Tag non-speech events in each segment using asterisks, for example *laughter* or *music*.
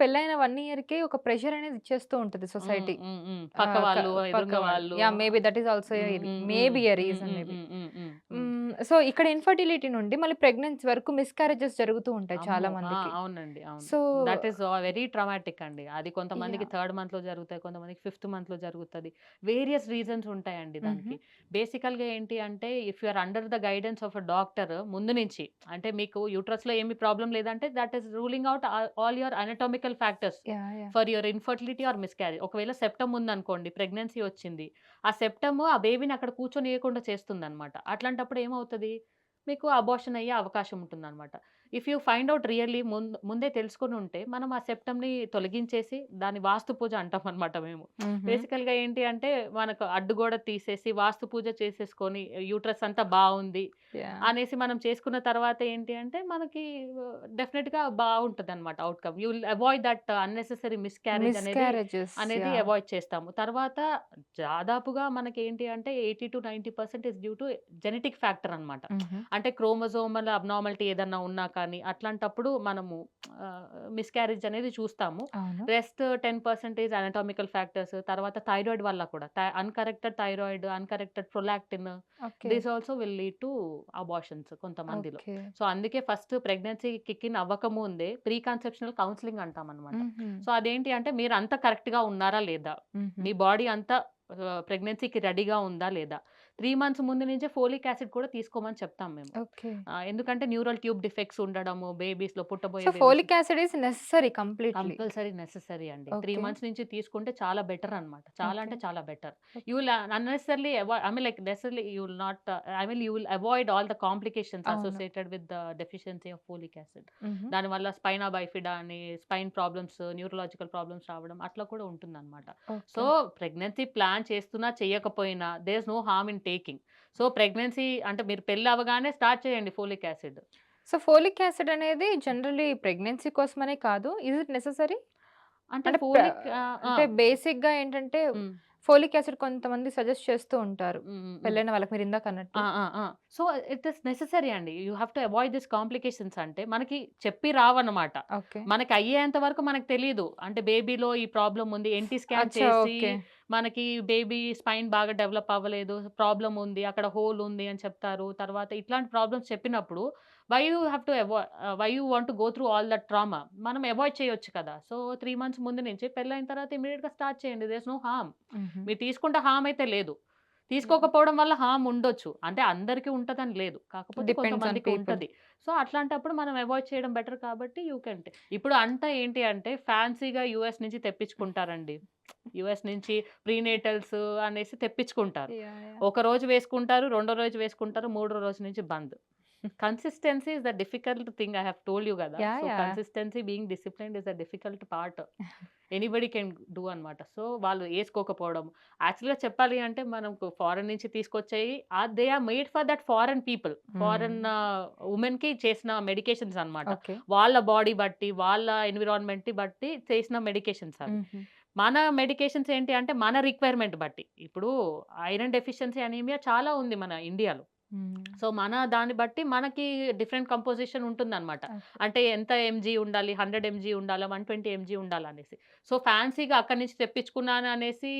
పెళ్ళైన 1 ఇయర్‌కే ఒక ప్రెషర్ అనేది ఇచ్చేస్తూ ఉంటది. సొసైటీ. పక్క క వాళ్ళు. Yeah! Maybe that is also. Maybe a hmm. Reason. Maybe. So, ఇక్కడ ఇన్‌ఫర్టిలిటీ నుండి మళ్ళీ ప్రెగ్నెన్సీ వరకు మిస్‌క్యారేజెస్ జరుగుతూ ఉంటాయి చాలా! మందికి. అవునండి. అవును. So that is very traumatic అండి. అది కొంతమందికి! థర్డ్ మంత్‌లో జరుగుతాయి. కొంతమందికి ఫిఫ్త్ మంత్‌లో జరుగుతది. వేరియస్ రీజన్స్ ఉంటాయండి. దానికి. బేసికల్‌గా ఏంటి అంటే if you are under the guidance of a doctor ముందు నుంచి అంటే మీకు యూట్రస్‌లో ఏమి ప్రాబ్లమ్ లేదంటే that is ruling out all your anatomical factors! For your infertility or miscarriage. ఒకవేళ సెప్టమ్ ఉందనుకోండి ప్రెగ్నెన్సీ వచ్చింది. ఆ సెప్టమ్ ఆ బేబీని అక్కడ కూర్చొనియకుండా చేస్తుందన్నమాట. అట్లాంటప్పుడు ఏమవుతుంది మీకు అబార్షన్ అయ్యే అవకాశం ఉంటుందన్నమాట. If you find out really ముంద్ ముందే తెలుసుకొనుంటే మనం ఆ సెప్టమ్‌ని తొలగించేసి దాన్ని వాస్తు పూజ అంటామన్నమాట మేము. హుహు. బేసికల్‌గా ఏంటి అంటే మనకు అడ్డుగోడ తీసేసి వాస్తు పూజ చేసేసుకొని యూట్రస్ అంతా యాహ్! అనేసి మనం చేసుకున్న తర్వాత ఏంటి అంటే మనకి డెఫినిట్‌గా బావుంటదన్నమాట outcome. You will avoid that unnecessary miscarriage అనేది. అనేది! అవాయిడ్ చేస్తాము. తర్వాత దాదాపుగా మనకేంటి అంటే 80-90% is due to genetic factor అన్నమాట. హుహు. అంటే క్రోమోజోమల్ అబ్నార్మాలిటీ ఏదన్నా ఉన్నా కానీ అట్లాంటప్పుడు మనము మిస్‌క్యారేజ్ అనేది చూస్తాము. రెస్ట్ 10% అనటామికల్ ఫ్యాక్టర్స్ తర్వాత థైరాయిడ్ వల్ల కూడా uncorrected thyroid, uncorrected prolactin. This also will lead to abortions కొంతమందిలో. సో, అందుకే ఫస్ట్ ప్రెగ్నెన్సీ కిక్ ఇన్ అవ్వకముందే ప్రీ కన్సెప్షనల్ కౌన్సెలింగ్ అంటామన్నమాట. హుహు. సో, అదేంటి అంటే మీరు అంతా కరెక్ట్‌గా ఉన్నారా లేదా? మీ బాడీ అంతా ప్రెగ్నెన్సీకి రెడీగా ఉందా లేదా? 3 మంత్స్ ముందు నుంచే ఫోలిక్ యాసిడ్ కూడా తీసుకోమని చెప్తాం మేము. ఎందుకంటే న్యూరల్ ట్యూబ్ డిఫెక్ట్స్ ఉండడము బేబీస్‌లో పుట్టబోయే so, babies folic acid is necessary completely. Compulsory necessary అండి. 3 ఓకే. మంత్స్ నుంచి తీసుకుంటే చాలా బెటర్ అన్నమాట. చాలా. అంటే చాలా better. You will unnecessarily avoid I mean like necessarily you will not I mean you will avoid all the complications. Associated with the deficiency of folic acid. దానివల్ల spina bifida అని spine problems, neurological problems రావడం అట్లా కూడా ఉంటుందన్నమాట. So, okay. Pregnancy plan చేస్తున్నా చేయకపోయినా there is no harm in taking. So, pregnancy అంటే మీరు పెళ్ళి అవ్వగానే స్టార్ట్ చేయండి folic acid. So, folic acid అనేది జనరల్లీ ప్రెగ్నెన్సీ కోసమనే కాదు. It necessary? అంటే ఫోలిక్! అంటే బేసిక్‌గా ఏంటంటే హ్మ్. ఫోలిక్ యాసిడ్ కొంతమంది సజెస్ట్ చేస్తూ ఉంటారు. పెళ్ళైన వాళ్ళకి మీరు ఇందాక అన్నట్టు. సో, ఇట్ ఈస్ నెసెసరీ అండి. You have to avoid this complications అంటే మనకి చెప్పి రావన్నమాట. మనకి అయ్యేంత వరకు మనకు తెలీదు. అంటే బేబీలో ఈ ప్రాబ్లమ్ ఉంది. NT scan! చేసి. మనకి బేబీ స్పైన్ బాగా డెవలప్ అవ్వలేదు. ప్రాబ్లమ్ ఉంది. అక్కడ హోల్ ఉంది అని చెప్తారు. తర్వాత ఇట్లాంటి ప్రాబ్లమ్స్ చెప్పినప్పుడు వై యూ హావ్ టు అవా why you want to go through all that trauma మనం అవాయిడ్ చేయొచ్చు కదా! సో, 3 మంత్స్ ముందు నుంచి పెళ్ళయిన తర్వాత ఇమ్మీడియేట్‌గా స్టార్ట్ చేయండి. There is no harm. హుహు. మీరు తీసుకుంటే హార్మ్ అయితే లేదు. తీసుకోకపోవడం వల్ల హార్మ్ ఉండొచ్చు. అంటే అందరికి ఉంటదని లేదు. కాకపోతే కొంతమందికి. ఉంటది. సో, అట్లాంటప్పుడు మనం అవాయిడ్ చేయడం బెటర్ కాబట్టి యూ కెన్ టే ఇప్పుడు అంతా ఏంటి అంటే ఫ్యాన్సీ‌గా యూఎస్ నుంచి తెప్పించుకుంటారండి. యూఎస్ నుంచి ప్రీనేటల్స్ అనేసి తెప్పించుకుంటారు. ఒక రోజు వేసుకుంటారు. రెండో రోజు వేసుకుంటారు. మూడో రోజు నుంచి బంద్. Consistency is the difficult thing I have told you! So, yeah! Consistency being disciplined is the difficult part. Anybody can do అన్నమాట. సో, వాళ్ళు ఏసుకోకపోవడం. యాక్చువల్‌గా చెప్పాలి అంటే మనకు ఫారెన్ నుంచి తీసుకొచ్చేయి they are made for that foreign people. Foreign hmm. వుమెన్‌కి చేసిన medications అన్నమాట. ఓకే. వాళ్ళ బాడీ బట్టి, వాళ్ళ ఎన్విరాన్మెంట్‌ని బట్టి చేసిన మెడికేషన్స్ అవి. హుహు. మన మెడికేషన్స్ ఏంటి అంటే మన రిక్వైర్మెంట్ బట్టి. ఇప్పుడు ఐరన్ డెఫిషియన్సీ అనీమియా చాలా ఉంది మన ఇండియాలో. సో, మన దాన్ని బట్టి మనకి డిఫరెంట్ కంపోజిషన్ ఉంటుందన్నమాట. అంటే ఎంత ఎంజీ ఉండాలి, 100 ఎంజీ ఉండాలా, 120 ఎంజీ ఉండాలనేసి. సో, ఫ్యాన్సీ‌గా అక్కడి నుంచి తెప్పించుకున్నాను అనేసి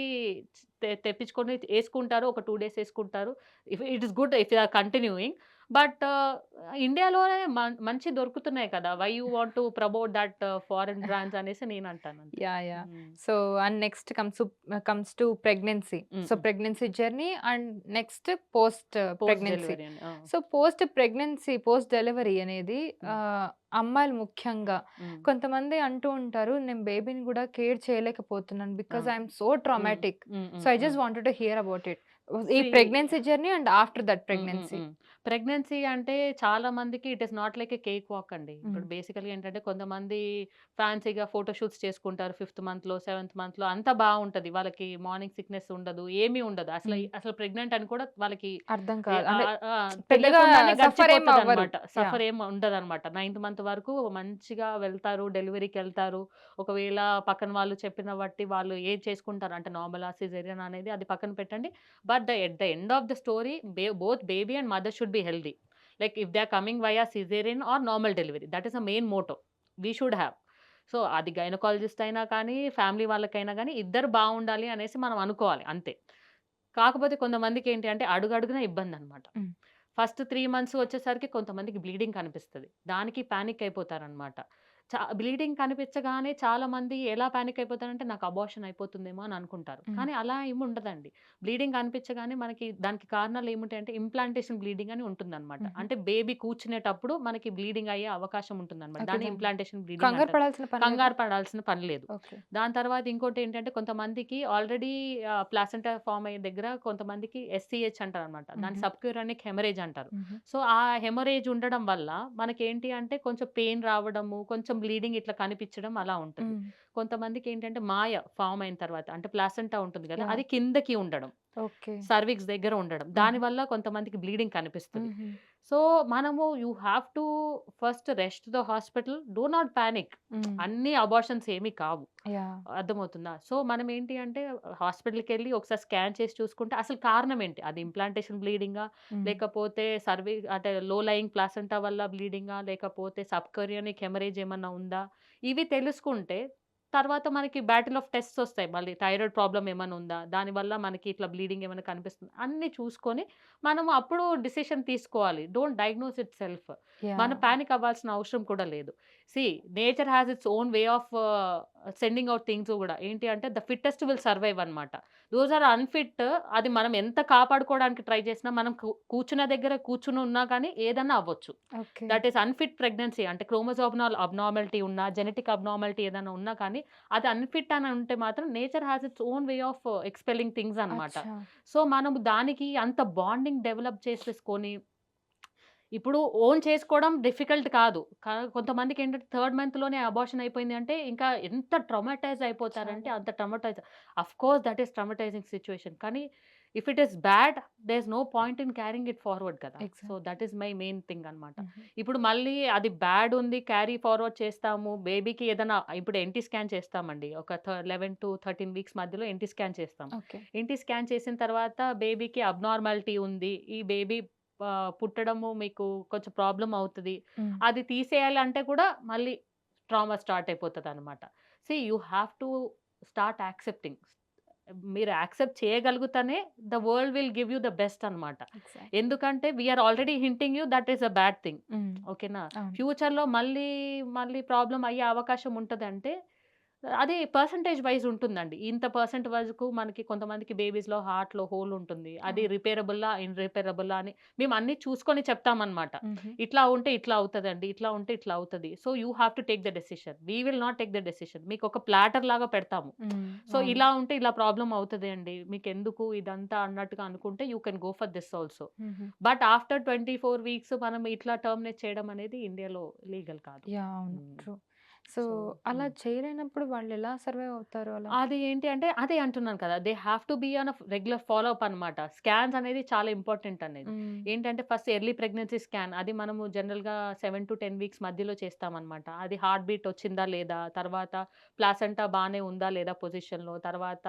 తెప్పించుకొని ఏసుకుంటారు. ఒక 2 days ఏసుకుంటారు. If it is good if you are continuing. But ఇండియాలోనే మం మంచియి దొరుకుతున్నాయి కదా! Why you want to promote that foreign brands అనేసి నేను అంటాను! Yeah! Hmm. So, and next comes comes to pregnancy. So. Pregnancy journey and next post pregnancy. So, post pregnancy, post delivery అనేది అమ్మాయిలు ముఖ్యంగా. కొంతమంది అంటూ ఉంటారు. నేను బేబీని గూడా కేర్ చేయలేకపోతున్నాను. ఆ! Because I am so. Traumatic. So. I. Just wanted to hear about it. ఈ pregnancy journey and after that. Pregnancy. Pregnancy అంటే చాలా మందికి it is not like a cake walk అండి. ఇప్పుడు. బేసికల్‌గా ఏంటంటే కొంతమంది ఫ్యాన్సీ‌గా ఫోటో షూట్స్ చేసుకుంటారు. ఫిఫ్త్ మంత్‌లో, సెవెంత్ మంత్‌లో అంతా బావుంటది. వాళ్ళకి మార్నింగ్ సిక్‌నెస్ ఉండదు. ఏమీ ఉండదు. అసలు. అసలు ప్రెగ్నెంట్ అని కూడా వాళ్ళకి అర్థం కాదు. సఫర్ ఏం ఏం ఉండదన్నమాట. నైన్త్ మంత్ వరకు మంచిగా వెళ్తారు. డెలివరీకెళ్తారు. ఒకవేళ పక్కన వాళ్ళు చెప్పిన బట్టి వాళ్ళు ఏది చేసుకుంటారు అంటే నార్మలా, సిజేరియన్ అనేది అది పక్కన పెట్టండి. But the at the end of the story both baby and mother should be healthy. Like if they are coming via caesarean or normal delivery. That is the main motto. We should have. So, అది gynaecologist అయినా కానీ, family వాళ్ళకైనా గానీ ఇద్దరు బావుండాలి అనేసి మనం అనుకోవాలి అంతే. కాకపోతే కొంతమందికేంటి అంటే అడుగడుగునా ఇబ్బందనమాట. హ్మ్. ఫస్ట్ 3 మంత్స్ వచ్చేసరికి కొంతమందికి బ్లీడింగ్ కనిపిస్తది. దానికి పానిక్ అయిపోతారనమాట. చ బ్లీడింగ్ కనిపించగానే చాలామంది ఎలా పానిక్ అయిపోతారంటే నాకు అబార్షన్ అయిపోతుందేమో అని అనుకుంటారు. కానీ అలా ఏమి ఉండదండి. బ్లీడింగ్ కనిపించగానే మనకి దానికి కారణాలు ఏముంటాయంటే ఇంప్లాంటేషన్ బ్లీడింగ్ అని ఉంటుందనమాట. హుహు. అంటే బేబీ కూర్చునేటప్పుడు మనకి బ్లీడింగ్ అయ్యే అవకాశం ఉంటుందనమాట. ఓకే. దాన్ని దాన్ని ఇంప్లాంటేషన్ బ్లీడింగ్ కంగారు అంటారు. పడాల్సిన పని లేదా? కంగారు పడాల్సిన పని లేదు. ఓకే. దాని తర్వాత ఇంకోటేంటంటే కొంతమందికి ఆల్రెడీ ప్లాసెంటా ఫార్మ్ అయ్యే దగ్గర కొంతమందికి ఎస్‌సీహెచ్ అంటారనమాట. దాన్ని హుహు. సబ్‌క్యూరానిక్ హెమరేజ్ అంటారు. సో, ఆ హెమరేజ్ ఉండడం వల్ల మనకేంటి అంటే కొంచెం పెయిన్ రావడము, కొంచెం బ్లీడింగ్ ఇట్లా కనిపించడం అలా ఉంటుంది. హ్మ్. కొంతమందికేంటంటే మాయ ఫార్మ్ అయిన తర్వాత అంటే ప్లాసెంటా ఉంటుంది! యాహ్! అది కిందకి ఉండడం. ఓకే. సర్విక్స్ దగ్గర ఉండడం. దానివల్ల కొంతమందికి బ్లీడింగ్ కనిపిస్తది. సో, మనము you have to first rest the hospital. Do not panic. Hmm. అన్నీ అబార్షన్స్ ఏమి కావు. అర్థమవుతుందా? సో, మనం ఏంటి అంటే హాస్పిటల్‌కెళ్ళి ఒకసారి స్కాన్ చేసి చూసుకుంటే అసలు కారణం ఏంటి? అది ఇంప్లాంటేషన్ బ్లీడింగా? లేకపోతే సర్వి అంటే లో లయింగ్ ప్లాసెంటా వల్ల బ్లీడింగా? లేకపోతే సబ్‌క్యూరియానిక్ హెమరేజ్ ఏమన్నా ఉందా? ఇవి తెలుసుకుంటే తర్వాత మనకి బ్యాటిల్ ఆఫ్ టెస్ట్స్ ఒస్తాయి మళ్ళీ. థైరాయిడ్ ప్రాబ్లమ్ ఏమన్నా ఉందా? దానివల్ల మనకి ఇట్లా బ్లీడింగ్ ఏమైనా కనిపిస్తుందా? అన్నీ చూసుకొని మనము అప్పుడు డిసిషన్ తీసుకోవాలి. Don't diagnose it self. మనం! పానిక్ అవ్వాల్సిన అవసరం కూడా లేదు. See nature has its own way of sending out things గూడా. ఏంటి అంటే ద ఫిట్టెస్ట్ విల్ సర్వైవ్ అనమాట. దోస్ ఆర్ అన్‌ఫిట్ అది మనం ఎంత కాపాడుకోవడానికి ట్రై చేసినా మనం కూర్చున్న దగ్గర కూర్చొని ఉన్నా కానీ ఏదన్నా అవ్వచ్చు. దట్ ఈస్ అన్‌ఫిట్ ప్రెగ్నెన్సీ అంటే క్రోమోజోమల్ అబ్నార్మాలిటీ ఉన్నా, జెనెటిక్ అబ్నార్మాలిటీ ఏదైనా ఉన్నా కానీ అది అన్‌ఫిట్ అని ఉంటే మాత్రం nature has its own way of expelling things అనమాట. సో, మనము దానికి అంత బాండింగ్ డెవలప్ చేసేసుకొని ఇప్పుడు ఓన్ చేసుకోవడం డిఫికల్ట్ కాదు. కా కొంతమందికేంటంటే థర్డ్ మంత్‌లోనే అబార్షన్ అయిపోయింది అంటే ఇంకా ఎంత ట్రామాటైజ్ అయిపోతారంటే. అంత traumatise. Of course that is traumatising situation. కానీ if it is bad there is no point in carrying it forward కదా! So. That is my main thing అనమాట. ఇప్పుడు మళ్ళీ అది బ్యాడ్ ఉంది క్యారీ ఫార్వర్డ్ చేస్తాము. బేబీకి ఏదైనా ఇప్పుడు ఎన్‌టీ స్కాన్ చేస్తామండి. ఒక థ 11-13 వీక్స్ మధ్యలో ఎన్‌టీ స్కాన్ చేస్తాం. ఓకే. ఎన్‌టీ స్కాన్ చేసిన తర్వాత బేబీకి అబ్నార్మాలిటీ ఉంది. ఈ బేబీ పుట్టడము మీకు కొంచెం ప్రాబ్లమ్ అవుతది. అది తీసేయాలంటే కూడా మళ్ళీ trauma start అయిపోతదనమాట. See you have to start accepting. మీరు accept చేయగలుగుతనే the world will give you the best అనమాట. ఎందుకంటే we are already hinting you that is a bad thing. ఓకేనా? ఫ్యూచర్‌లో మళ్ళీ, మళ్ళీ ప్రాబ్లమ్ అయ్యే అవకాశం ఉంటదంటే అది పర్సెంటేజ్ వైస్ ఉంటుందండి. ఇంత పర్సెంట్ వరకు మనకి కొంతమందికి బేబీస్‌లో హార్ట్‌లో హోల్ ఉంటుంది. అది. రిపేరబుల్లా? ఇన్‌రిపేరబుల్లా? అని మేము అన్నీ చూసుకొని చెప్తామనమాట. హుహు. ఇట్లా ఉంటే ఇట్లా అవుతదండి. ఇట్లా ఉంటే ఇట్లా అవుతది. So, you have to take the decision. We will not take the decision. మీకొక ప్లాటర్ లాగా పెడతాము. సో. ఇలా ఉంటే ఇలా ప్రాబ్లమ్ అవుతది అండి. మీకెందుకు ఇదంతా అన్నట్టుగా అనుకుంటే you can go for this also. But after 24 weeks మనం ఇట్లా టర్మినేట్ చేయడం అనేది ఇండియాలో లీగల్ కాదు. సో, సో అలా. చేయలేనప్పుడు వాళ్ళెలా సర్వైవ్ అవుతారు అలా? అది ఏంటి అంటే అదే అంటున్నాను కదా! They have to be on regular follow up అనమాట. స్కాన్స్ అనేది చాలా ఇంపార్టెంట్ అనేది. హ్మ్. ఏంటంటే ఫస్ట్ ఎర్లీ ప్రెగ్నెన్సీ స్కాన్ అది మనము జనరల్‌గా 7-10 వీక్స్ మధ్యలో చేస్తామనమాట. అది హార్ట్ బీట్ వచ్చిందా లేదా? తర్వాత ప్లాసెంటా బానే ఉందా లేదా పొజిషన్‌లో? తర్వాత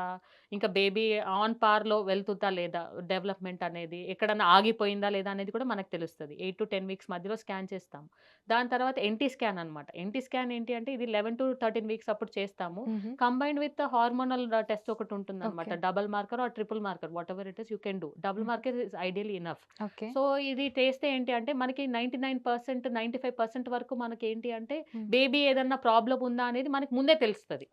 ఇంకా బేబీ ఆన్ పార్‌లో వెళ్తుందా లేదా? డెవలప్‌మెంట్ అనేది ఎక్కడన్నా ఆగిపోయిందా లేదా? అనేది కూడా మనకు తెలుస్తది. 8-10 వీక్స్ మధ్యలో స్కాన్ చేస్తాం. దాని తర్వాత ఎన్‌టీ స్కాన్ అనమాట. ఎన్‌టీ స్కాన్ ఏంటి అంటే ఇది 11-13 వీక్స్ అప్పుడు చేస్తాము. కంబైన్డ్ విత్ హార్మోనల్ టెస్ట్ ఒకటి ఉంటుందనమాట. Okay. Double marker or triple marker whatever it is you can do. Double. Marker is ideally enough. Okay. So, ఇది చేస్తే ఏంటి అంటే మనకి 99% 95% వరకు మనకేంటి అంటే హ్మ్. బేబీ ఏదన్నా ప్రాబ్లమ్ ఉందా అనేది మనకు ముందే తెలుస్తది.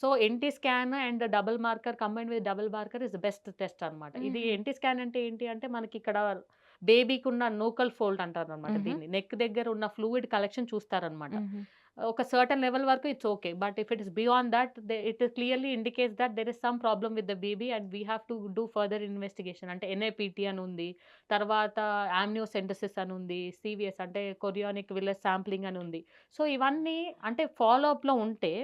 So, NT scan and double marker combined with double marker is best test అనమాట. ఇది. ఎన్‌టీ స్కాన్ అంటే ఏంటి అంటే మనకిక్కడ బేబీకున్న నోకల్ ఫోల్డ్ అంటారనమాట హుహు. దీన్ని. నెక్ దగ్గర ఉన్న ఫ్లూయిడ్ కలెక్షన్ చూస్తారనమాట. ఒక సర్టెన్ లెవెల్ వరకు it's okay. But if it is beyond that they it clearly indicates that there is some problem with the baby and we have to do further investigation. అంటే NIPT అని ఉంది. తర్వాత ఆమ్నియోసెంటసిస్ అని ఉంది. సీవీఎస్ అంటే కొరియానిక్ విల్లస్ శాంప్లింగ్ అని ఉంది. సో, ఇవన్నీ అంటే ఫాలో అప్‌లో ఉంటే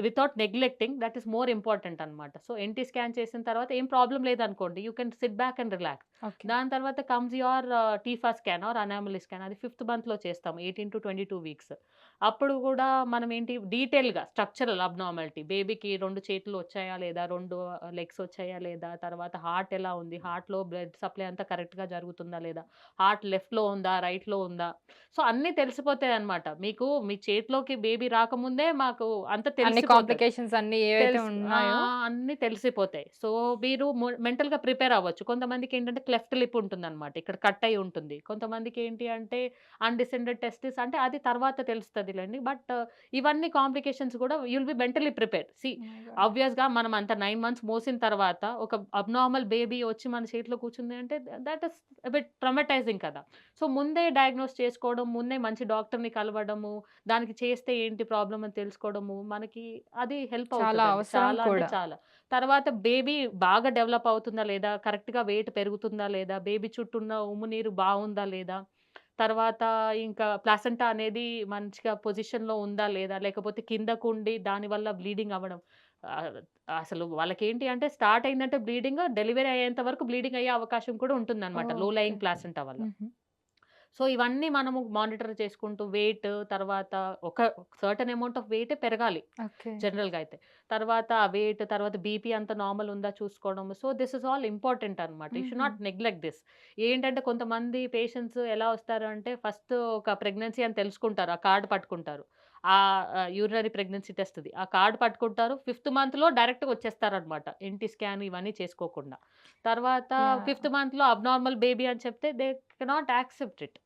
without neglecting that is more important అనమాట. సో, ఎన్‌టీ స్కాన్ చేసిన తర్వాత ఏం ప్రాబ్లమ్ లేదనుకోండి you can sit back and relax. దాని తర్వాత comes your TIFFA scan or anomaly scan అది ఫిఫ్త్ మంత్‌లో చేస్తాము. 18-22 వీక్స్. అప్పుడు గూడా మనం ఏంటి డీటెయిల్‌గా స్ట్రక్చరల్ అబ్నార్మాలిటీ బేబీకి 2 చేతులు వచ్చాయా లేదా? 2 లెగ్స్ వచ్చాయా లేదా? తర్వాత హార్ట్ ఎలా ఉంది? హార్ట్‌లో బ్లడ్ సప్లై అంతా కరెక్ట్‌గా జరుగుతుందా లేదా? హార్ట్ లెఫ్ట్‌లో ఉందా? రైట్‌లో ఉందా? సో, అన్నీ తెలిసిపోతాయన్నమాట. మీకు మీ చేతిలోకి బేబీ రాకముందే మాకు అంతా అన్ని తెలిసిపోతది. కాంప్లికేషన్స్ అన్నీ ఏవైతే తెలుసు ఆ! ఉన్నాయో అన్నీ తెలిసిపోతాయి. సో, మీరు మెంటల్‌గా ప్రిపేర్ అవ్వచ్చు. కొంతమందికేంటంటే క్లెఫ్ట్ లిప్ ఉంటుందన్నమాట. ఇక్కడ కట్ అయ్యి ఉంటుంది. కొంతమందికేంటి అంటే అన్‌డిసెండెడ్ టెస్టిస్ అంటే అది తర్వాత తెలుస్తదిలెండి. బట్ ఇవన్నీ కాంప్లికేషన్స్ గూడా you will be mentally prepared. See! ఆబ్వియస్‌గా మనం అంత 9 మంత్స్ మోసిన తర్వాత ఒక అబ్నార్మల్ బేబీ వచ్చి మన చేతిలో కూర్చుంది అంటే ఈస్ ఎ బిట్ ట్రామాటైజింగ్ కదా! సో, ముందే డయాగ్నోస్ చేసుకోవడం, ముందే మంచి డాక్టర్‌ని కలవడము, దానికి చేస్తే ఏంటి ప్రాబ్లమ్ అని తెలుసుకోవడము, మనకి అది హెల్ప్. అవసరం చాలా కూడా. చాలా. తర్వాత బేబీ బాగా డెవలప్ అవుతుందా లేదా? కరెక్ట్‌గా వెయిట్ పెరుగుతుందా లేదా? బేబీ చుట్టూ ఉన్న ఉమ్ము నీరు బావుందా లేదా? తర్వాత ఇంకా ప్లాసెంటా అనేది మంచిగా పొజిషన్‌లో ఉందా లేదా? లేకపోతే కిందకుండి దానివల్ల బ్లీడింగ్ అవ్వడం. అసలు వాళ్ళకేంటి అంటే స్టార్ట్ అయిందంటే బ్లీడింగ్ డెలివరీ అయ్యేంత వరకు బ్లీడింగ్ అయ్యే అవకాశం కూడా ఉంటుందన్నమాట. Low okay. లయింగ్ ప్లాసెంటా వల్ల. సో, ఇవన్నీ మనము మానిటర్ చేసుకుంటూ వెయిట్ తర్వాత ఒక సర్టెన్ అమౌంట్ ఆఫ్ వెయిటే పెరగాలి. జనరల్‌గా అయితే. తర్వాత ఆ వెయిట్ తర్వాత బీపీ అంతా నార్మల్ ఉందా చూసుకోవడం. So, this is all important అన్నమాట. You should. Not neglect this. ఏంటంటే కొంతమంది పేషెంట్స్ ఎలా వస్తారు అంటే ఫస్ట్ ఒక ప్రెగ్నెన్సీ అని తెలుసుకుంటారు. ఆ కార్డ్ పట్టుకుంటారు. ఆహ్, యూరినరీ ప్రెగ్నెన్సీ టెస్ట్‌ది. ఆ కార్డ్ పట్టుకుంటారు. ఫిఫ్త్ మంత్‌లో డైరెక్ట్‌గా వచ్చేస్తారన్నమాట. ఎన్‌టి స్కాన్ ఇవన్నీ చేసుకోకుండా. తర్వాత! ఫిఫ్త్ మంత్‌లో అబ్నార్మల్ బేబీ అని చెప్తే they cannot accept it.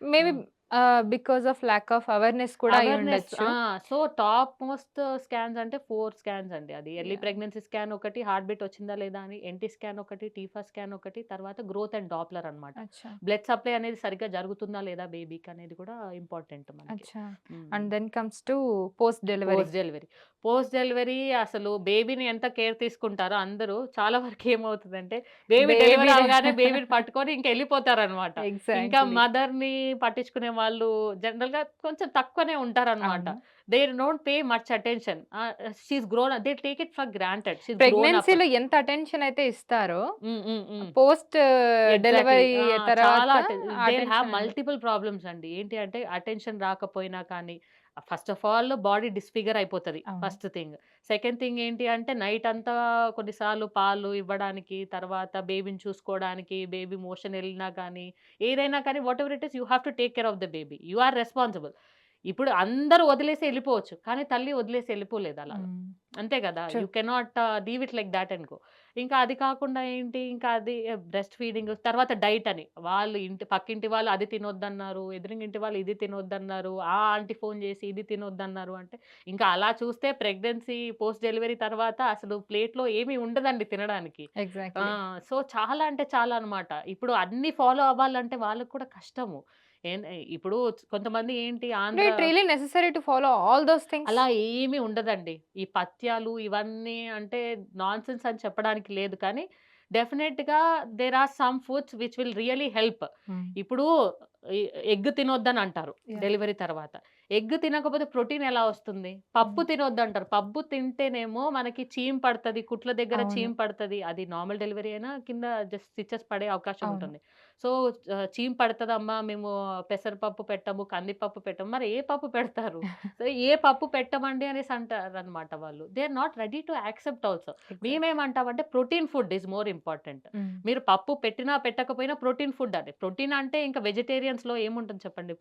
Maybe. Ah, because of lack of awareness కూడా అవేర్‌నెస్ అయ్యుండొచ్చు. ఆ! సో, టాప్ మోస్ట్ స్కాన్స్ అంటే 4 స్కాన్స్ అండి. అది ఎర్లీ యాహ్! ప్రెగ్నెన్సీ స్కాన్ ఒకటి, హార్ట్ బీట్ వచ్చిందా లేదా అని, ఎన్‌టి స్కాన్ ఒకటి, టీఫా స్కాన్ ఒకటి, తర్వాత గ్రోత్ అండ్ డాప్లర్ అన్నమాట. అచ్చా! బ్లడ్ సప్లై అనేది సరిగ్గా జరుగుతుందా లేదా బేబీకి అనేది కూడా ఇంపార్టెంట్ మనకి. అచ్చా! హ్మ్. And then comes to post delivery. Post delivery. Post delivery అసలు బేబీని ఎంత కేర్ తీసుకుంటారో అందరూ చాలా వరకు ఏమవుతదంటే బేబీ బేబీ డెలివరీ డె అవ్వగానే బేబీని పట్టుకొని ఇంక ఎళ్ళిపోతారన్నమాట. ఇంకా ఎగ్జాక్ట్‌లీ. మదర్‌ని పట్టించుకునే వాళ్ళు జనరల్‌గా కొంచెం తక్కువనే ఉంటారన్నమాట. అవును. They don't pay much attention. Ah, she is grown they take it for granted. ప్రెగ్నెన్సీలో ఎంత అటెన్షన్ అయితే ఇస్తారో. పోస్ట్. డెలివరీ మల్టిపుల్ ప్రాబ్లమ్స్ అండి. ఏంటి అంటే అటెన్షన్ రాకపోయినా కానీ first of all body disfigure అయిపోతది. First thing. సెకండ్ థింగ్ ఏంటి అంటే నైట్ అంతా కొన్నిసార్లు పాలు ఇవ్వడానికి, తర్వాత బేబీని చూసుకోవడానికి, బేబీ మోషన్ ఎళ్ళినా కానీ, ఏదైనా కానీ whatever it is you have to take care of the baby. You are responsible. ఇప్పుడు అందరూ వదిలేసి ఎళ్ళిపోవచ్చు. కానీ తల్లి వదిలేసి ఎళ్ళిపోలేదు అలాగా. హ్మ్. అంతే కదా! You cannot leave it like that and go. ఇంకా అది కాకుండా ఏంటి ఇంకా అది బ్రెస్ట్ ఫీడింగ్ తర్వాత డైట్ అని. వాళ్ళు ఇంటి పక్కింటి వాళ్ళు అది తినొద్దన్నారు. ఎదురింగింటి వాళ్ళు ఇది తినొద్దన్నారు. ఆ ఆంటీ ఫోన్ చేసి ఇది తినొద్దన్నారు అంటే ఇంకా అలా చూస్తే ప్రెగ్నెన్సీ, పోస్ట్ డెలివరీ తర్వాత అసలు ప్లేట్‌లో ఏమి ఉండదండి తినడానికి. సో, చాలా అంటే చాలా అన్నమాట. ఇప్పుడు అన్నీ ఫాలో అవ్వాలంటే వాళ్ళకి కూడా కష్టము. ఇప్పుడు కొంతమంది ఏంటి necessary to follow all those things? అలా ఏమి ఉండదండి. ఈ పథ్యాలు ఇవన్నీ అంటే నాన్‌సెన్స్ అని చెప్పడానికి లేదు కానీ డెఫినిట్‌గా there are some foods which will really help. ఇప్పుడు ఎగ్ తినొద్దని అంటారు! డెలివరీ తర్వాత. ఎగ్ తినకపోతే ప్రోటీన్ ఎలా వస్తుంది? పప్పు హ్మ్. తినొద్దంటారు. పప్పు తింటేనేమో మనకి చీమ్ పడతది. కుట్ల దగ్గర. చీమ్ పడతది. అది నార్మల్ డెలివరీ అయినా కింద జస్ట్ స్టిచెస్ పడే అవకాశం. ఉంటుంది. సో, చీమ్ పడతదమ్మా మేము పెసరపప్పు పెట్టము, కందిపప్పు పెట్టము. మరి ఏ పప్పు పెడతారు? *laughs* సో, ఏ పప్పు పెట్టమండి అనేసి అంటారన్నమాట వాళ్ళు. They are not ready to accept also. మేమేమంటామంటే protein food is more important. మీరు పప్పు పెట్టినా పెట్టకపోయినా ప్రోటీన్ ఫుడ్ అది. ప్రోటీన్ అంటే ఇంకా వెజిటేరియన్స్‌లో ఏముంటుంది చెప్పండి?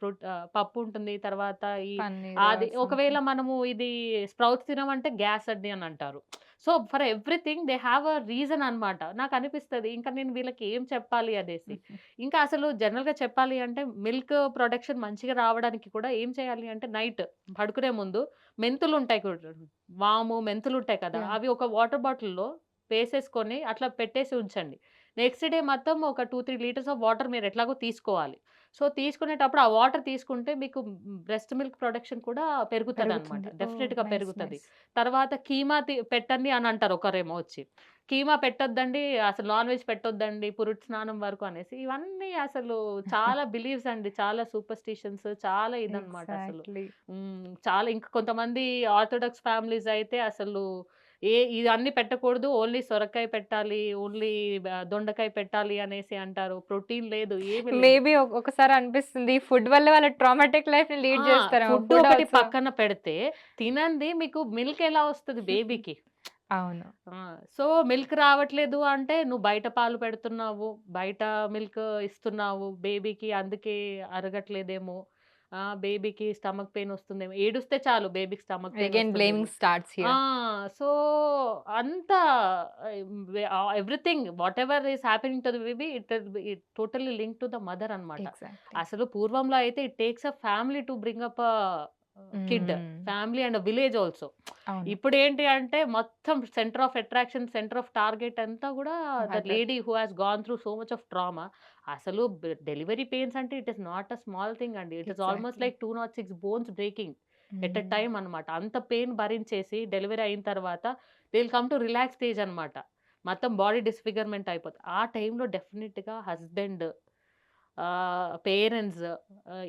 పప్పు ఉంటుంది. తర్వాత పన్నీర్ అది ఒకవేళ. మనము ఇది స్ప్రౌట్స్ తినమంటే గ్యాస్ అది అని అంటారు. So, for everything they have a reason అన్నమాట. నాకనిపిస్తది ఇంకా నేను వీళ్ళకి ఏం చెప్పాలి అనేసి. *laughs* ఇంకా అసలు జనరల్‌గా చెప్పాలి అంటే మిల్క్ ప్రొడక్షన్ మంచిగా రావడానికి కూడా ఏం చేయాలి అంటే నైట్ పడుకునే ముందు మెంతులుంటాయి కూడా వాము, మెంతులుంటాయి కదా! యాహ్! అవి ఒక వాటర్ బాటిల్‌లో వేసేసుకొని అట్లా పెట్టేసి ఉంచండి. నెక్స్ట్ డే మొత్తం ఒక 2, 3 లీటర్స్ ఆఫ్ వాటర్ మీరు ఎట్లాగో తీసుకోవాలి. సో, తీసుకునేటప్పుడు ఆ వాటర్ తీసుకుంటే మీకు బ్రెస్ట్ మిల్క్ ప్రొడక్షన్ కూడా. పెరుగుతుంది. ఓహ్! డెఫినిట్‌గా నైస్. పెరుగుతది. తర్వాత కీమా పెట్టండి అని అంటారు ఒకరేమో వచ్చి. కీమా పెట్టొద్దండి, అసలు నాన్ వెజ్ పెట్టొద్దండి పురుటి స్నానం వరకు అనేసి. ఇవన్నీ అసలు *laughs* చాలా బిలీవ్స్ అండి. చాలా సూపర్‌స్టిషన్స్ చాలా ఇదన్నమాట అసలు. చాలా ఇంక కొంతమంది ఆర్థోడాక్స్ ఫ్యామిలీస్ అయితే అసలు ఏ ఇవన్నీ పెట్టకూడదు. ఓన్లీ సొరకాయ పెట్టాలి, ఓన్లీ దొండకాయ పెట్టాలి అనేసి అంటారు. ప్రోటీన్ లేదు. ఏమి. మేబీ ఒకసారి అనిపిస్తుంది. ఫుడ్ వల్ల వాళ్ళ ట్రామాటిక్ లైఫ్‌ని లీడ్ ఆ! చేస్తారేమో. ఫుడ్ ఒకటి పక్కన పెడితే, తినంది మీకు మిల్క్ ఎలా వస్తది బేబీకి? *laughs* అవును. సో, మిల్క్ రావట్లేదు అంటే, నువ్వు బయట పాలు పెడుతున్నావు, బయట మిల్క్ ఇస్తున్నావు బేబీకి అందుకే అరగట్లేదేమో, బేబీకి స్టమక్ పెయిన్ వస్తుందేమో, ఏడుస్తే చాలు బేబీకి stomach pain. Blaming starts. So, అంతా everything whatever is happening to the baby it it totally linked to the mother. Exactly. అసలు పూర్వంలో అయితే it takes a family to bring up kid. Family and village also. అవును. ఇప్పుడేంటి అంటే మొత్తం centre of attraction, centre of target అంతా గూడా the. Lady who has gone through so much of trauma. అసలు డెలివరీ పెయిన్స్ అంటే it is not a small thing అండి. It is almost. Like 206 bones breaking at a hmm. Time అన్నమాట. అంత pain భరించేసి delivery అయిన తర్వాత they will come to relax stage అన్నమాట. మొత్తం బాడీ డిస్‌ఫిగర్‌మెంట్ అయిపోతది. ఆ టైంలో డెఫినిట్‌గా హస్బెండ్ పేరెంట్స్,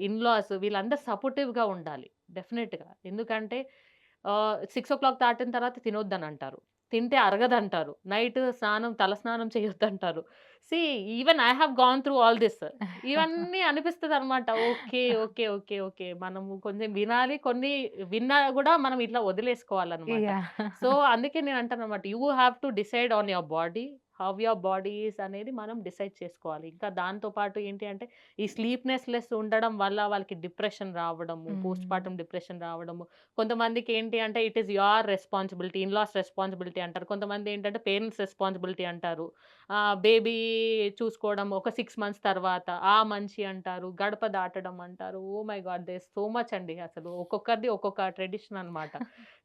ఇన్‌లాస్ వీళ్ళందరూ సపోర్టివ్‌గా ఉండాలి. డెఫినిట్‌గా. ఎందుకంటే ఆహ్, 6:00 దాటిన తర్వాత తినొద్దనంటారు. తింటే అరగదంటారు. నైట్ స్నానం తల స్నానం చేయొద్దంటారు. See even I have gone through all this. *laughs* ఇవన్నీ అనిపిస్తదన్నమాట. ఓకే. ఓకే. ఓకే. ఓకే. మనము కొంచెం వినాలి. కొన్ని విన్నా గూడా మనం ఇట్లా వదిలేసుకోవాలన్నమాట. సో, అందుకే నేను అంటానన్నమాట. You have to decide on your body. How your body is అనేది మనం డిసైడ్ చేసుకోవాలి. ఇంకా దాంతో పాటు ఏంటి అంటే, ఈ స్లీప్‌నెస్‌లెస్ ఉండడం వల్ల వాళ్ళకి డిప్రెషన్ రావడము, పోస్ట్. పార్టమ్ డిప్రెషన్ రావడము. కొంతమందికి ఏంటి అంటే it is your responsibility, in laws responsibility అంటారు. కొంతమంది ఏంటంటే పేరెంట్స్ రెస్పాన్సిబిలిటీ అంటారు. బేబీ చూసుకోవడం ఒక 6 మంత్స్ తర్వాత ఆ మంచి అంటారు. గడప దాటడం అంటారు. ఓహ్ my God! Is so much అండి అసలు. ఒక్కొక్కరిది ఒక్కొక్క ట్రెడిషన్ అన్నమాట.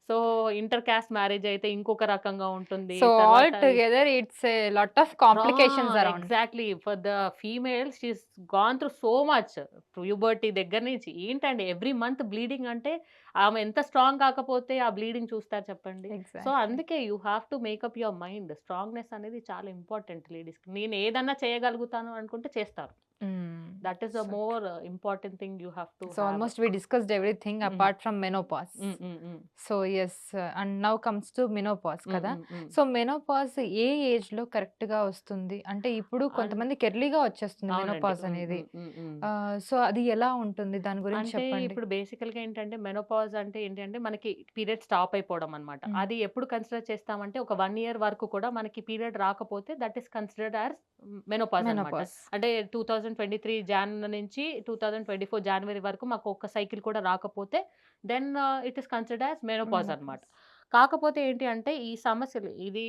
సో, ఇంటర్ కాస్ట్ మ్యారేజ్ అయితే ఇంకొక రకంగా ఉంటుంది. So, all together it's lot of! Complications around. Exactly. For the female she is gone through so much. Puberty దగ్గర నుంచి ఏంటండి ఎవ్రీ మంత్ బ్లీడింగ్ అంటే ఆమె ఎంత స్ట్రాంగ్ కాకపోతే ఆ బ్లీడింగ్ చూస్తారు చెప్పండి. సో. అందుకే you have to make up your mind. Strongness అనేది చాలా ఇంపార్టెంట్ లేడీస్‌కి. నేను ఏదన్నా చేయగలుగుతాను అనుకుంటే చేస్తారు. That is so true. More important thing you have to so. Almost we discussed everything. Apart from. Hmm. So, yes and now comes to menopause hmm. కదా! హ్మ్. హ్మ్. సో, మెనోపాజ్ ఏ ఏజ్‌లో కరెక్ట్‌గా వస్తుంది? అంటే ఇప్పుడు అన్ కొంతమందికి ఎర్లీగా వచ్చేస్తుంది. మెనోపాజ్ హ్మ్. అనేది. సో, అది ఎలా ఉంటుంది? దాని గురించి అంటే చెప్పండి. ఇప్పుడు బేసికల్‌గా ఏంటంటే మెనోపాజ్ అంటే ఏంటి అంటే మనకి పీరియడ్ స్టాప్ అయిపోవడం అన్నమాట. హ్మ్. అది ఎప్పుడు కన్సిడర్ చేస్తామంటే ఒక 1 ఇయర్ వరకు కూడా మనకి పీరియడ్ రాకపోతే that is considered as menopause అన్నమాట. మెనోపాజ్. అంటే 2023 జాన్ నుంచి 2024 జాన్వరి వరకు మాకు ఒక్క సైకిల్ కూడా రాకపోతే then it is considered as menopause అన్నమాట. కాకపోతే ఏంటి అంటే ఈ సమస్యలు ఇది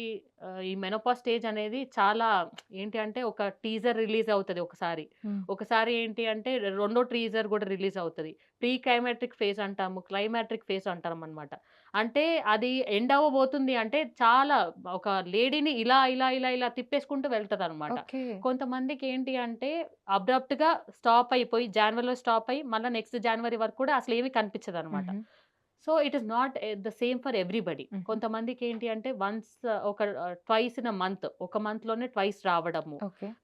ఈ మెనోపాజ్ స్టేజ్ అనేది చాలా ఏంటి అంటే ఒక టీజర్ రిలీజ్ అవుతది ఒకసారి. ఒకసారి ఏంటి అంటే రెండో టీజర్ కూడా రిలీజ్ అవుతది. ప్రీ క్లైమాట్రిక్ ఫేజ్ అంటాము. క్లైమాట్రిక్ ఫేజ్ అంటామన్నమాట. అంటే అది ఎండ్ అవ్వబోతుంది అంటే చాలా ఒక లేడీని ఇలా, ఇలా, ఇలా, ఇలా తిప్పేసుకుంటూ వెళ్తదన్నమాట. ఓకే. కొంతమందికి ఏంటి అంటే అబ్రప్ట్‌గా స్టాప్ అయిపోయి జాన్వరిలో స్టాప్ అయ్యి మళ్ళా నెక్స్ట్ జాన్వరి వరకు కూడా అసలేమి కనిపించదన్నమాట. హుహు. So, it is not the same for everybody. కొంతమందికి ఏంటి అంటే వన్స్ ఒక ట్వైస్ ఇన్ ఎ మంత్ ఒక మంత్‌లోనే ట్వైస్ రావడము.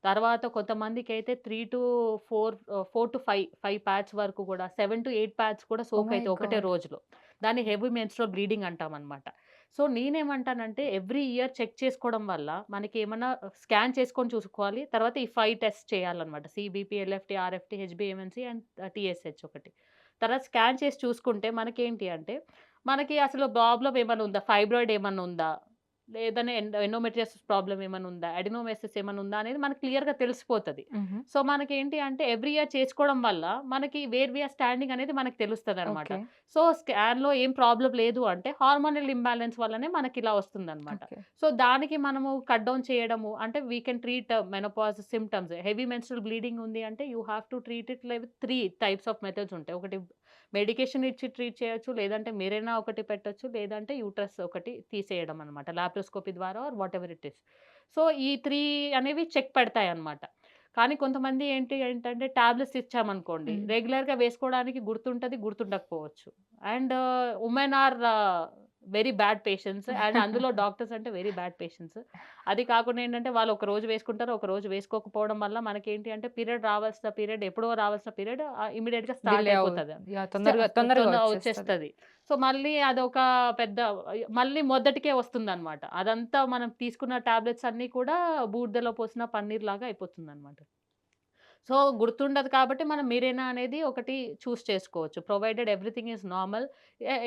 తర్వాత కొంతమందికైతే 3-4 ఆహ్, 4-5 5 ప్యాడ్స్ వరకు కూడా 7-8 ప్యాడ్స్ కూడా ఓహ్ సోక్ మై అయితాయి ఒకటే! రోజులో. దాన్ని హెవీ మెన్స్ట్రువల్ బ్లీడింగ్ అంటామన్నమాట. సో, నేనేమంటానంటే ఎవ్రీ ఇయర్ చెక్ చేసుకోవడం వల్ల మనకి ఏమన్నా స్కాన్ చేసుకొని చూసుకోవాలి. తర్వాత ఈ 5 టెస్ట్ చేయాలన్నమాట. సీబీపీ, ఎల్ఎఫ్టీ, ఆర్ఎఫ్టీ, హెచ్‌బీఏవన్సీ అండ్ టీఎస్‌హెచ్ ఒకటి. తర్వాత స్కాన్ చేసి చూసుకుంటే మనకేంటి అంటే మనకి అసలు ప్రాబ్లమ్ ఏమన్నా ఉందా? ఫైబ్రాయిడ్ ఏమన్నా ఉందా? లేదనే ఎండో ఎండోమెట్రియోసిస్ ప్రాబ్లమ్ ఏమన్నా ఉందా? అడినోమైసిస్ ఏమన్నా ఉందా? అనేది మనకు క్లియర్‌గా తెలిసిపోతది. సో, మనకేంటి అంటే ఎవ్రీ ఇయర్ చేసుకోవడం వల్ల మనకి వేర్ వి ఆర్ స్టాండింగ్ అనేది మనకు తెలుస్తదన్నమాట. ఓకే. సో, స్కాన్‌లో ఏం ప్రాబ్లమ్ లేదు అంటే హార్మోనల్ ఇంబాలెన్స్ వల్లనే మనకిలా వస్తుందన్నమాట. ఓకే. సో, దానికి మనము కట్ డౌన్ చేయడము అంటే we can treat menopause symptoms. Heavy menstrual bleeding ఉంది అంటే you have to treat it like 3 types of methods ఉంటాయి. ఒకటి మెడికేషన్ ఇచ్చి ట్రీట్ చేయొచ్చు. లేదంటే మిరెనా ఒకటి పెట్టొచ్చు. లేదంటే యూట్రస్ ఒకటి తీసేయడం అన్నమాట. లాప్రోస్కోపీ ద్వారా or whatever it is. So, ఈ 3 అనేవి చెక్ పెడతాయన్నమాట. కానీ కొంతమంది ఏంటి ఏంటంటే టాబ్లెట్స్ ఇచ్చామనుకోండి. రెగ్యులర్‌గా వేసుకోవడానికి గుర్తుంటది. గుర్తుండకపోవచ్చు. And women are very bad patients and అందులో డాక్టర్స్ అంటే వెరీ బ్యాడ్ పేషెంట్స్ అది కాకుండా ఏంటంటే వాళ్ళు ఒక రోజు వేసుకుంటారు ఒక రోజు వేసుకోకపోవడం వల్ల మనకేంటి అంటే పీరియడ్ రావాల్సిన పీరియడ్ ఎప్పుడో రావాల్సిన పీరియడ్ ఇమీడియట్గా స్టార్ట్ అయిపోతుంది. తొందరగా తొందరగా వచ్చేస్తది. సో మళ్ళీ అదొక పెద్ద మళ్ళీ మొదటికే వస్తుంది అనమాట అదంతా మనం తీసుకున్న టాబ్లెట్స్ అన్ని కూడా బూడిదలో పోసిన పన్నీర్ లాగా అయిపోతుంది అనమాట సో గుర్తుండదు కాబట్టి మనం మీరేనా అనేది ఒకటి చూస్ చేసుకోవచ్చు. Provided everything is normal.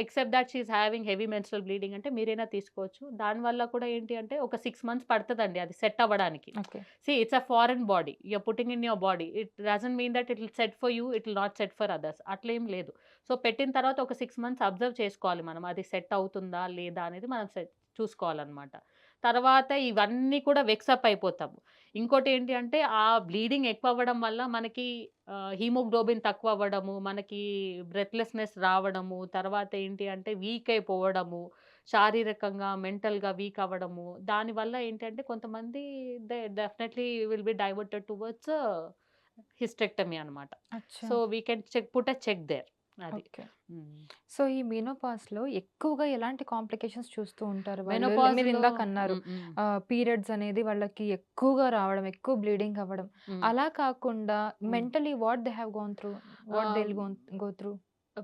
Except that she's having heavy menstrual bleeding అంటే మీరైనా తీసుకోవచ్చు. దానివల్ల కూడా ఏంటి అంటే ఒక సిక్స్ మంత్స్ పడుతుందండి అది సెట్ అవ్వడానికి. a foreign body. You're putting in your body. It doesn't mean that it will set for you, it will not set for others. అట్లా ఏం లేదు. సో పెట్టిన తర్వాత ఒక సిక్స్ మంత్స్ అబ్జర్వ్ చేసుకోవాలి మనం. అది సెట్ అవుతుందా లేదా అనేది మనం సెట్ చూసుకోవాలన్నమాట. తర్వాత ఇవన్నీ కూడా వెక్సప్ అయిపోతాము. ఇంకోటి ఏంటి అంటే ఆ బ్లీడింగ్ ఎక్కువ అవ్వడం వల్ల మనకి హీమోగ్లోబిన్ తక్కువ అవ్వడము మనకి బ్రెత్లెస్నెస్ రావడము తర్వాత ఏంటి అంటే వీక్ అయిపోవడము శారీరకంగా మెంటల్గా వీక్ అవ్వడము. దానివల్ల ఏంటంటే కొంతమంది they definitely will be diverted towards hysterectomy అనమాట so we can check put a check there అది. సో ఈ మెనోపాస్లో ఎక్కువగా ఎలాంటి కాంప్లికేషన్స్ చూస్తూ ఉంటారు మీరు ఇందాక అన్నారు. పీరియడ్స్ అనేది వాళ్ళకి ఎక్కువగా రావడం ఎక్కువ బ్లీడింగ్ అవ్వడం. అలా కాకుండా mentally what they have gone through what they go through?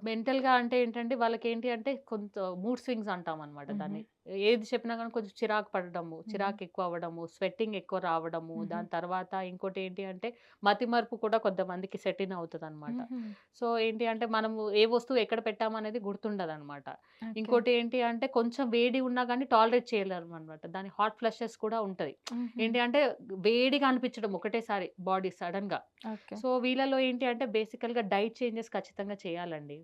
మెంటల్గా అంటే ఏంటంటే వాళ్ళకి ఏంటి అంటే కొంత మూడ్ స్వింగ్స్ అంటాం అనమాట దాన్ని. ఏది చెప్పినా కానీ కొంచెం చిరాకు పడడము చిరాకు ఎక్కువ అవ్వడము స్వెట్టింగ్ ఎక్కువ రావడము. దాని తర్వాత ఇంకోటి ఏంటి అంటే మతి మరుపు కూడా కొంతమందికి సెట్ ఇన్ అవుతుంది అనమాట సో ఏంటి అంటే మనము ఏ వస్తువు ఎక్కడ పెట్టామనేది గుర్తుండదు అనమాట ఇంకోటి ఏంటి అంటే కొంచెం వేడి ఉన్నా కానీ టాలరేట్ చేయలేరు అనమాట దాని హాట్ ఫ్లషెస్ కూడా ఉంటది. ఏంటి అంటే వేడిగా అనిపించడం ఒకటేసారి బాడీ సడన్గా సో వీళ్ళలో ఏంటి అంటే బేసికల్గా డైట్ చేంజెస్ ఖచ్చితంగా చేయాలండి.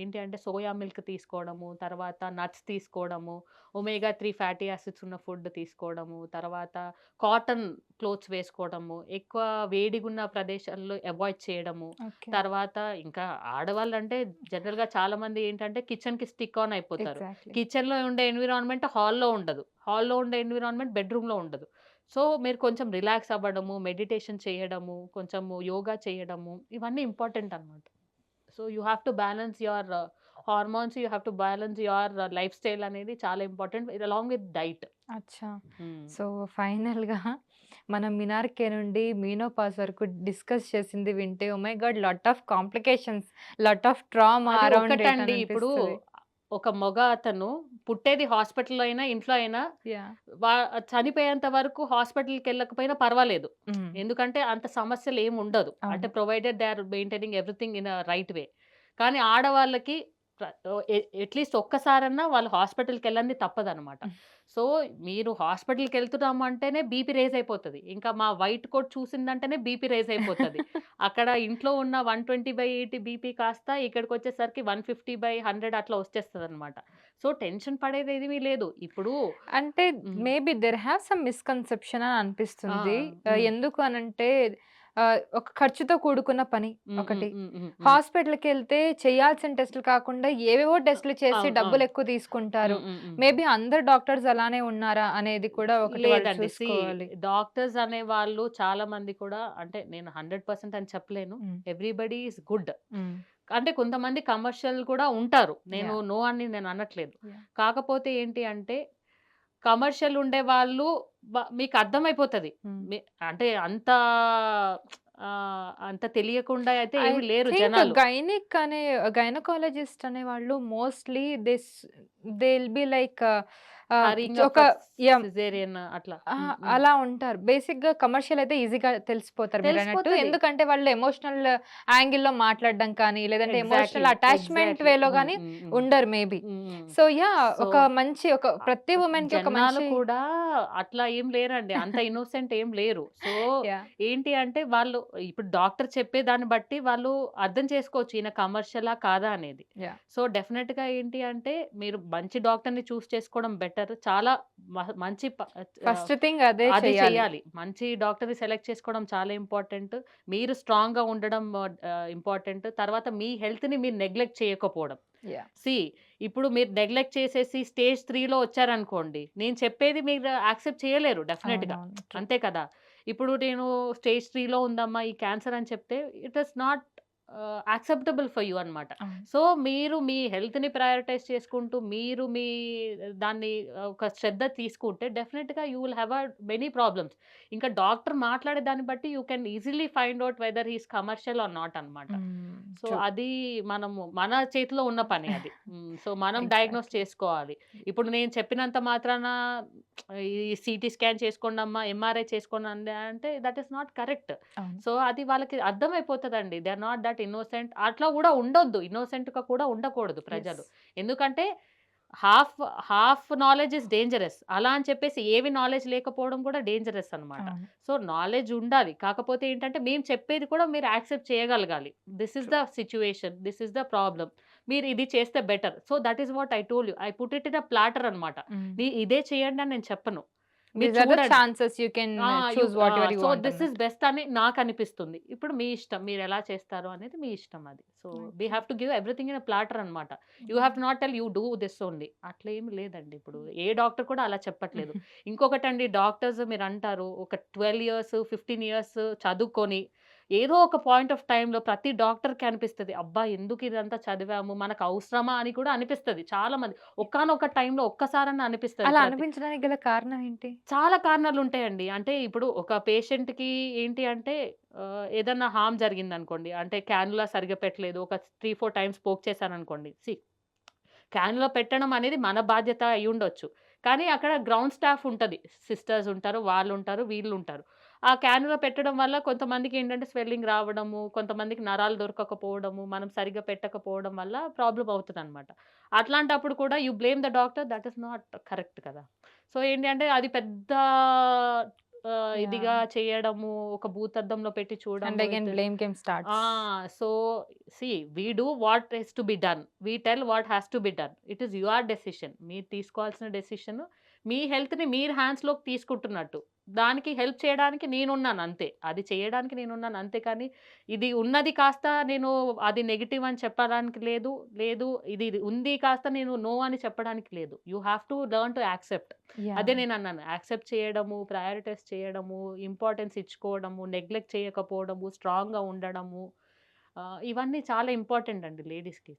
ఏంటి అంటే సోయా మిల్క్ తీసుకోవడము తర్వాత నట్స్ తీసుకోవడము ఒమేగా త్రీ ఫ్యాటీ యాసిడ్స్ ఉన్న ఫుడ్ తీసుకోవడము తర్వాత కాటన్ క్లోత్స్ వేసుకోవడము ఎక్కువ వేడిగా ఉన్న ప్రదేశాల్లో అవాయిడ్ చేయడము. తర్వాత ఇంకా ఆడవాళ్ళు అంటే జనరల్గా చాలా మంది ఏంటంటే కిచెన్కి స్టిక్ ఆన్ అయిపోతారు. కిచెన్లో ఉండే ఎన్విరాన్మెంట్ హాల్లో ఉండదు. హాల్లో ఉండే ఎన్విరాన్మెంట్ బెడ్రూమ్లో ఉండదు. సో మీరు కొంచెం రిలాక్స్ అవ్వడము మెడిటేషన్ చేయడము కొంచెం యోగా చేయడము ఇవన్నీ ఇంపార్టెంట్ అన్నమాట. So you have to balance your hormones you have to balance your lifestyle అనేది చాలా ఇంపార్టెంట్ అలాంగ్ విత్ డైట్ అచ్చా. సో ఫైనల్గా మనం మినార్కే నుండి మీనోపాస్ వరకు డిస్కస్ చేసింది వింటే ఓ my God lot of complications lot of trauma around ఇప్పుడు ఒక మగ అతను పుట్టేది హాస్పిటల్లో అయినా ఇంట్లో అయినా చనిపోయేంత వరకు హాస్పిటల్కి వెళ్ళకపోయినా పర్వాలేదు. ఎందుకంటే అంత సమస్యలు ఏమి ఉండదు. అంటే provided they are maintaining everything in right way కానీ ఆడవాళ్ళకి అట్లీస్ట్ ఒక్కసారన్నా వాళ్ళు హాస్పిటల్కి వెళ్ళండి తప్పదన్నమాట Mm. సో మీరు హాస్పిటల్కి వెళ్తున్నాము అంటేనే బీపీ రేజ్ అయిపోతుంది. ఇంకా మా వైట్ కోట్ చూసిందంటేనే బీపీ రేజ్ అయిపోతుంది. అక్కడ ఇంట్లో ఉన్న one twenty by eighty BP కాస్త ఇక్కడికి వచ్చేసరికి వన్ ఫిఫ్టీ బై హండ్రెడ్ అట్లా వచ్చేస్తుంది అనమాట సో టెన్షన్ పడేది ఏమీ లేదు. ఇప్పుడు అంటే. Maybe there have some misconception అని అనిపిస్తుంది. ఎందుకు అనంటే ఒక ఖర్చుతో కూడుకున్న పని ఒకటి. హాస్పిటల్కి వెళ్తే చేయాల్సిన టెస్టులు కాకుండా ఏవేవో టెస్టులు చేసి డబ్బులు. ఎక్కువ తీసుకుంటారు. మేబీ అందరు డాక్టర్స్ అలానే ఉన్నారా అనేది కూడా ఒకటి డాక్టర్స్ అనే వాళ్ళు చాలా మంది కూడా అంటే నేను హండ్రెడ్ పర్సెంట్ అని చెప్పలేను. Everybody is good. అంటే కొంతమంది కమర్షియల్ కూడా ఉంటారు నేను. నో అని నేను అనట్లేదు. కాకపోతే ఏంటి అంటే కమర్షియల్ ఉండే వాళ్ళు మీకు అర్థమైపోతుంది. అంటే అంత అంత తెలియకుండా అయితే ఏమి లేరు జనాలు. గైనిక్ అనే గైనకాలజిస్ట్ అనే వాళ్ళు mostly this they will be like ఒక అట్లా. అలా ఉంటారు బేసిక్గా కమర్షియల్ అయితే ఈజీగా తెలిసిపోతారు అన్నట్టు. ఎందుకంటే వాళ్ళు ఎమోషనల్ యాంగిల్లో మాట్లాడడం కానీ లేదంటే ఎమోషనల్ అటాచ్మెంట్. వేలో కానీ. ఉండరు మేబీ. సో యా ఒక మంచి ఒక ప్రతి ఉమెన్కి ఒక మంచి కూడా అట్లా ఏం లేరండి అంత ఇన్నోసెంట్ ఏం లేరు సో. ఏంటి అంటే వాళ్ళు ఇప్పుడు డాక్టర్ చెప్పే దాన్ని బట్టి వాళ్ళు అర్థం చేసుకోవచ్చు ఈయన కమర్షియలా కాదా అనేది. సో డెఫినెట్గా ఏంటి అంటే మీరు మంచి డాక్టర్ని చూస్ చేసుకోవడం బెటర్ చాలా మ- మంచి ఫస్ట్ థింగ్ అదే అది చేయాలి. మంచి డాక్టర్ని సెలెక్ట్ చేసుకోవడం చాలా ఇంపార్టెంట్. మీరు స్ట్రాంగ్గా ఉండడం ఇంపార్టెంట్. తర్వాత మీ హెల్త్ని మీరు నెగ్లెక్ట్ చేయకపోవడం. సి ఇప్పుడు మీరు నెగ్లెక్ట్ చేసేసి స్టేజ్ త్రీలో వచ్చారనుకోండి నేను చెప్పేది మీరు యాక్సెప్ట్ చేయలేరు డెఫినెట్గా. అంతే కదా. ఇప్పుడు నేను స్టేజ్ త్రీలో ఉందమ్మా ఈ క్యాన్సర్ అని చెప్తే it is not acceptable for you అన్నమాట. అవును. సో, మీరు మీ హెల్త్‌ని ప్రయారిటైజ్ చేసుకుంటూ, మీరు మీ దాన్ని ఒక శ్రద్ధ తీసుకుంటే డెఫినిట్‌గా you will have a many problems. ఇంకా డాక్టర్ మాట్లాడే దాన్ని బట్టి you can easily find out whether he is commercial or not అన్నమాట. హ్మ్. సో. అది మనము మన చేతిలో ఉన్న పని అది. సో, మనం *laughs* డయాగ్నోస్. చేసుకోవాలి. ఇప్పుడు నేను చెప్పినంత మాత్రాన ఈ సీటీ స్కాన్ చేసుకోండమ్మా, ఎంఆర్ఐ చేసుకోండి అంటే that is not correct. So, అది వాళ్ళకి అర్థమైపోతదండి. They are not that innocent. అట్లా కూడా ఉండొద్దు. ఇన్నోసెంట్‌గా కూడా ఉండకూడదు ప్రజలు. ఎందుకంటే half half knowledge is dangerous. అలా అని చెప్పేసి ఏవి నాలెడ్జ్ లేకపోవడం కూడా డేంజరస్ అన్నమాట. అవును. సో, నాలెడ్జ్ ఉండాలి. కాకపోతే ఏంటంటే మేము చెప్పేది కూడా మీరు యాక్సెప్ట్ చేయగలగాలి. This true. The situation. This is the problem. మీరు ఇది చేస్తే better. So, that is what I told you. I put it in a platter. నీ ఇదే చేయండి అని నేను చెప్పను. మీరు సో, దిస్ అన్నట్టు. బెస్ట్ అని నాకనిపిస్తుంది. ఇప్పుడు మీ ఇష్టం. మీరు ఎలా చేస్తారు అనేది మీ ఇష్టం అది. So, we. Have to give everything in platter అన్నమాట. You have to not tell you do this only. అట్లా ఏమి లేదండి ఇప్పుడు. ఏ డాక్టర్ కూడా అలా చెప్పట్లేదు. *laughs* ఇంకొకటండి డాక్టర్స్ మీరంటారు ఒక 12 ఇయర్స్, 15 ఇయర్స్ చదువుకొని ఏదో ఒక పాయింట్ ఆఫ్ టైమ్‌లో ప్రతి డాక్టర్‌కి అనిపిస్తది. అబ్బా! ఎందుకు ఇదంతా చదివాము? మనకు అవసరమా? అని కూడా అనిపిస్తది చాలా మంది. ఒకానొక టైమ్‌లో ఒక్కసారన్నా అనిపిస్తది అలా అనిపించడానికి గల కారణం ఏంటి? చాలా కారణాలు ఉంటాయండి. అంటే ఇప్పుడు ఒక పేషెంట్‌కి ఏంటి అంటే ఏదన్నా హార్మ్ జరిగిందనుకోండి. అంటే క్యానులా సరిగ్గా పెట్టలేదు. ఒక 3, 4 టైమ్స్ పోక్ చేశాననుకోండి. సీ క్యానులా పెట్టడం అనేది మన బాధ్యత అయ్యుండొచ్చు. కానీ అక్కడ గ్రౌండ్ స్టాఫ్ ఉంటది. సిస్టర్స్ ఉంటారు, వాళ్ళుంటారు, వీళ్ళుంటారు. ఆ క్యానులా పెట్టడం వల్ల కొంతమందికి ఏంటంటే స్వెల్లింగ్ రావడము, కొంతమందికి నరాలు దొరకకపోవడము, మనం సరిగ్గా పెట్టకపోవడం వల్ల ప్రాబ్లమ్ అవుతదనమాట. అట్లాంటప్పుడు కూడా you blame the doctor that is not correct కదా! సో, ఏంటి అంటే అది పెద్ద ఇదిగా! చేయడము, ఒక భూతద్దంలో పెట్టి! Starts. So, see we do what is to be done. We tell what has to be done. It is your decision. మీరు తీసుకోవాల్సిన డెసిషన్ మీ హెల్త్‌ని మీరు హ్యాండ్స్‌లోకి తీసుకుంటున్నట్టు. దానికి హెల్ప్ చేయడానికి నేనున్నాను అంతే. అది చేయడానికి నేనున్నాను అంతే కానీ, ఇది ఉన్నది కాస్త నేను అది నెగెటివ్ అని చెప్పడానికి లేదు. లేదు ఇది ఉంది కాస్త నేను నో అని చెప్పడానికి లేదు. You have to learn to accept. అదే యాహ్! నేనన్నాను. యాక్సెప్ట్ చేయడము, ప్రయారిటైజ్ చేయడము, ఇంపార్టెన్స్ ఇచ్చుకోవడము, నెగ్లెక్ట్ చేయకపోవడము, స్ట్రాంగ్‌గా ఉండడము. ఇవన్నీ చాలా ఇంపార్టెంట్ అండి లేడీస్‌కి.